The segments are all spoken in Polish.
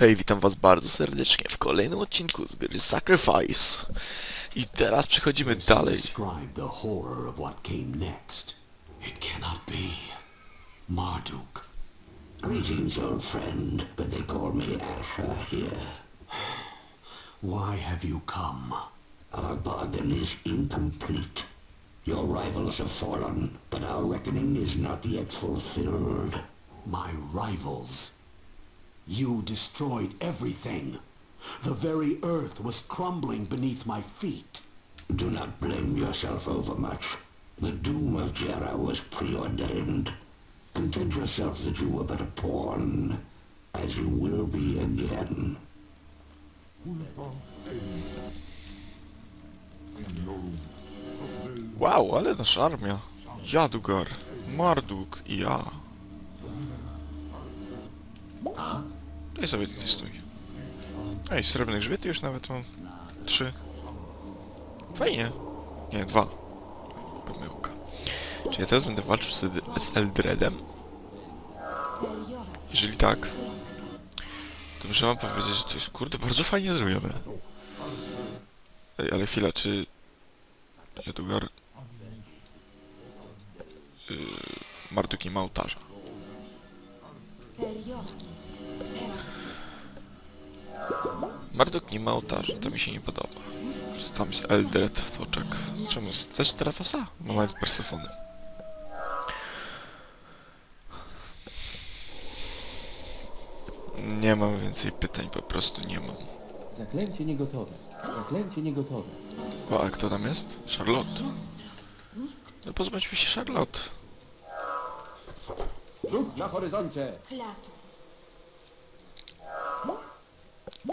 Hej, witam was bardzo serdecznie w kolejnym odcinku z gry Sacrifice. I teraz przechodzimy dalej. Describe the horror of what came next. It cannot be. Marduk. Greetings, old friend, but they call me Asher here. Why have you come? Our bargain is incomplete. Your rivals have fallen, but our reckoning is not yet fulfilled. My rivals. You destroyed everything. The very earth was crumbling beneath my feet. Do not blame yourself overmuch. The doom of Jera was preordained. Content yourself that you were but a pawn, as you will be again. Wow, ale nasza armia. Jadugar, Marduk i ja. No i sobie tutaj stój. Ej, srebrnych grzbiety już nawet mam. Trzy. Fajnie. Nie, dwa. Pomyłka. Czy ja teraz będę walczył z, z Eldredem? Jeżeli tak, to muszę wam powiedzieć, że to jest kurde bardzo fajnie zrobione. Ej, ale chwila, czy... Jadugar... Yy, Marduk nie ma ołtarza. Marduk nie ma ołtarza, to mi się nie podoba. Tam jest Eldred w oczach. Czemu jest też Stratosa? Ma nawet Persefony. Nie mam więcej pytań, po prostu nie mam. Zaklęcie niegotowe. Zaklęcie niegotowe. O, a kto tam jest? Charlotte. No pozbądźmy się Charlotte. Ruch na horyzoncie! Klatu.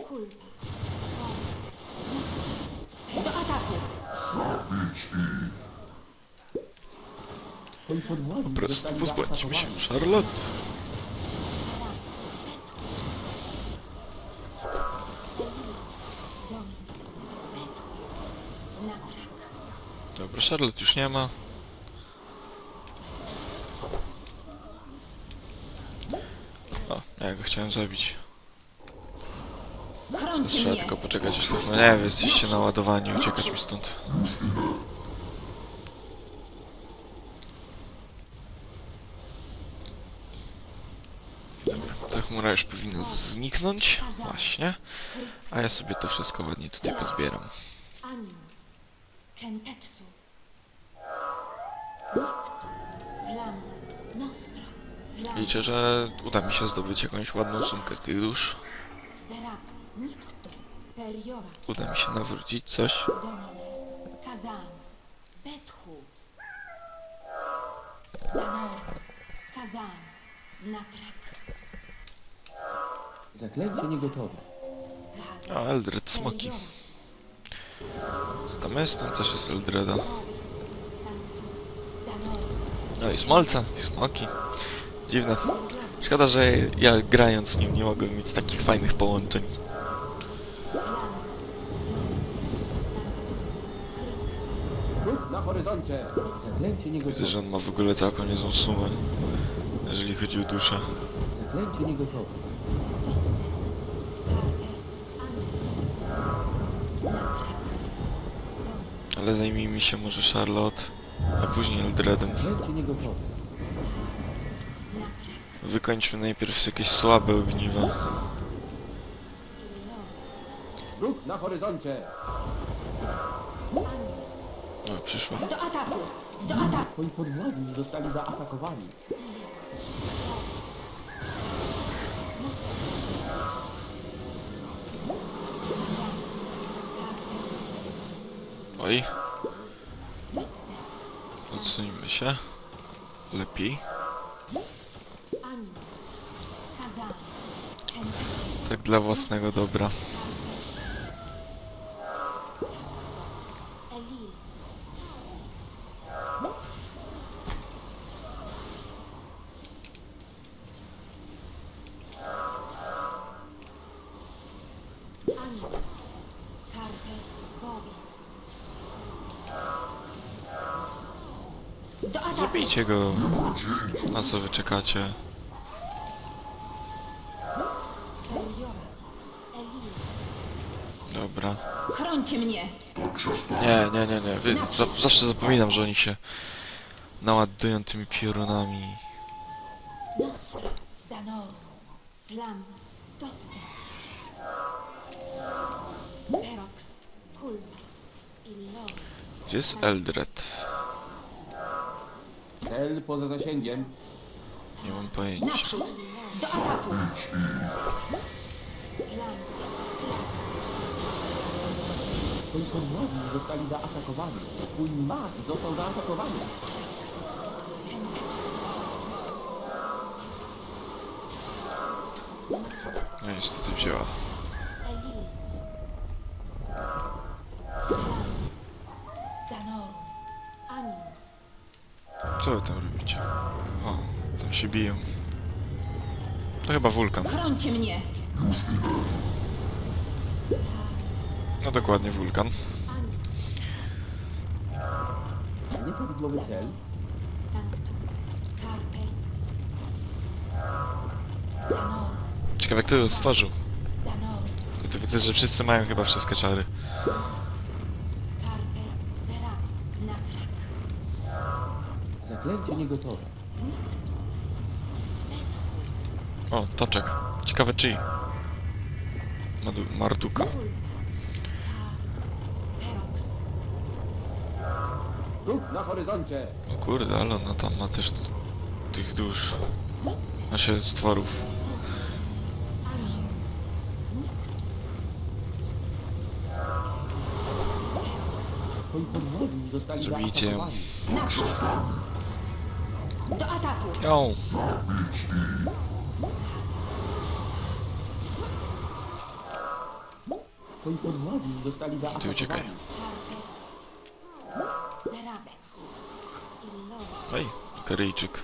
Kulpa. Do ataku. Twoi podwładni Po prostu zostali pozbądźmy się. Charlotte. Dobra, Charlotte już nie ma. O, ja go chciałem zabić. Chroncie Trzeba mnie. tylko poczekać aż no nie, wy jesteście naładowani, uciekać mi stąd. Dobra, ta chmura już powinna zniknąć. Właśnie. A ja sobie to wszystko ładnie tutaj pozbieram. Animus. Kentetsu. Nostra. Liczę, że uda mi się zdobyć jakąś ładną sumkę z tych dusz. Uda mi się nawrócić coś. Kazan. Bethud. Danor. Kazan. Natrak. Zaklęcie niegotowe. A, Eldred, smoki. Co tam jest? Tam też jest Eldreda. No i Smolca, i smoki. Dziwne. Szkoda, że ja grając z nim nie mogłem mieć takich fajnych połączeń. Horyzoncie! Zaklęcie Widzę, że on ma w ogóle całką niezłą sumę, jeżeli chodzi o duszę. Zaklęcie niegotowe. Ale zajmijmy się może Charlotte, a później Eldredem. Zaklęcie niegotowe. Wykończmy najpierw jakieś słabe ogniwa. Ruch na horyzoncie! O, przyszła. Do ataku! Do ataku! Twoi podwładni zostali zaatakowani. Oj. Odsuńmy się. Lepiej. Tak dla własnego dobra. Zabijcie go. Na co wy czekacie? Dobra. Chrońcie mnie! Nie, nie, nie, nie. Wy, za, zawsze zapominam, że oni się naładują tymi piorunami. Gdzie jest Eldred? Cel poza zasięgiem. Nie mam pojęcia. Naprzód! Do ataku! Twoi podwładni zostali zaatakowani. Twój mag został zaatakowany. No niestety wzięła. Co wy tam robicie? O, tam się biją. To chyba wulkan. chrońcie mnie! No dokładnie wulkan. Nieprawidłowy cel. Sanctum, Carpe, Danoru, Ciekawe kto to stworzył. To widzę, że wszyscy mają chyba wszystkie czary. Carpe, Verat, Natrak, Zaklęcie niegotowe. O, toczek. Ciekawe czyj. Madu Marduka. Róg na horyzoncie. O kurde, ale ona tam ma też t- tych dusz. Dotne, Znaczy stworów. Twoi podwładni zostali Zabijcie ją. zaatakowani. Naprzód! Do ataku! Ją! Twoi podwładni zostali Ty zaatakowani. uciekaj. Carpe, Verabek, Illor, Ej, Koryjczyk.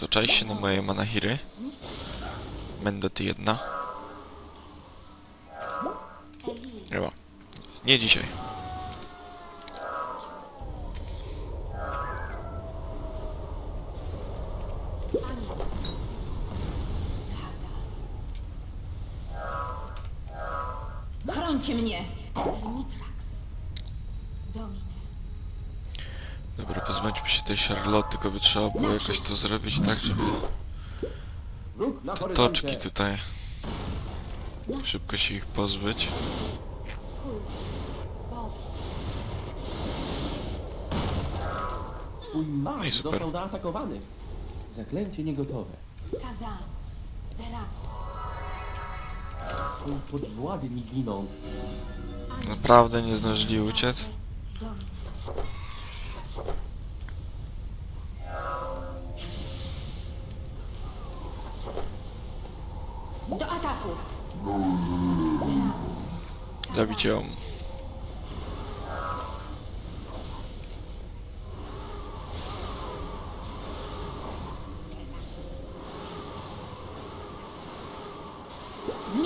Zaczaj się na moje manahiry. Będę ty jedna. Elil, ma. Nie dzisiaj. Chrońcie mnie! Nitrax, Domine, Dobra, pozbądźmy się tej Charlotte, tylko by trzeba było jakoś to zrobić tak, żeby na te horyzoncie. toczki tutaj szybko się ich pozbyć. Kul, Bobis, Twój mag No i super. został zaatakowany. Zaklęcie niegotowe. Kazan, Verat, Podwładni giną. Naprawdę nie zdążyli uciec? Do ataku! Zabić ją.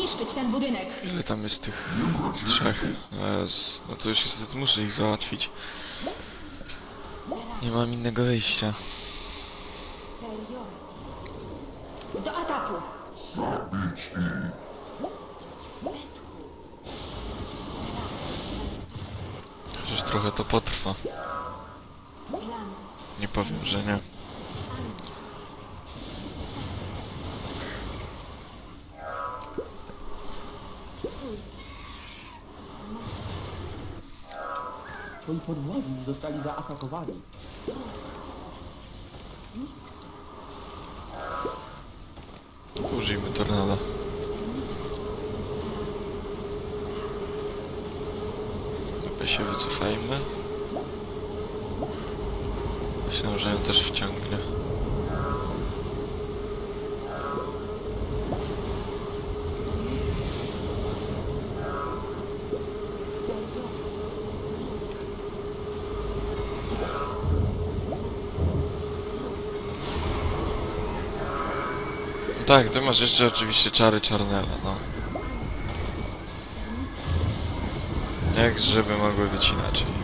Zniszczyć ten budynek! Ile tam jest tych trzech? Jezu, no to już niestety muszę ich załatwić. Nie mam innego wyjścia. Do ataku! Chociaż trochę to potrwa. Nie powiem, że nie. Twoi podwładni zostali zaatakowani. Użyjmy tornada. Chyba się wycofajmy. Myślę, że ją też wciągnie. No tak, ty masz jeszcze oczywiście czary czarnela, no. Jak żeby mogły być inaczej.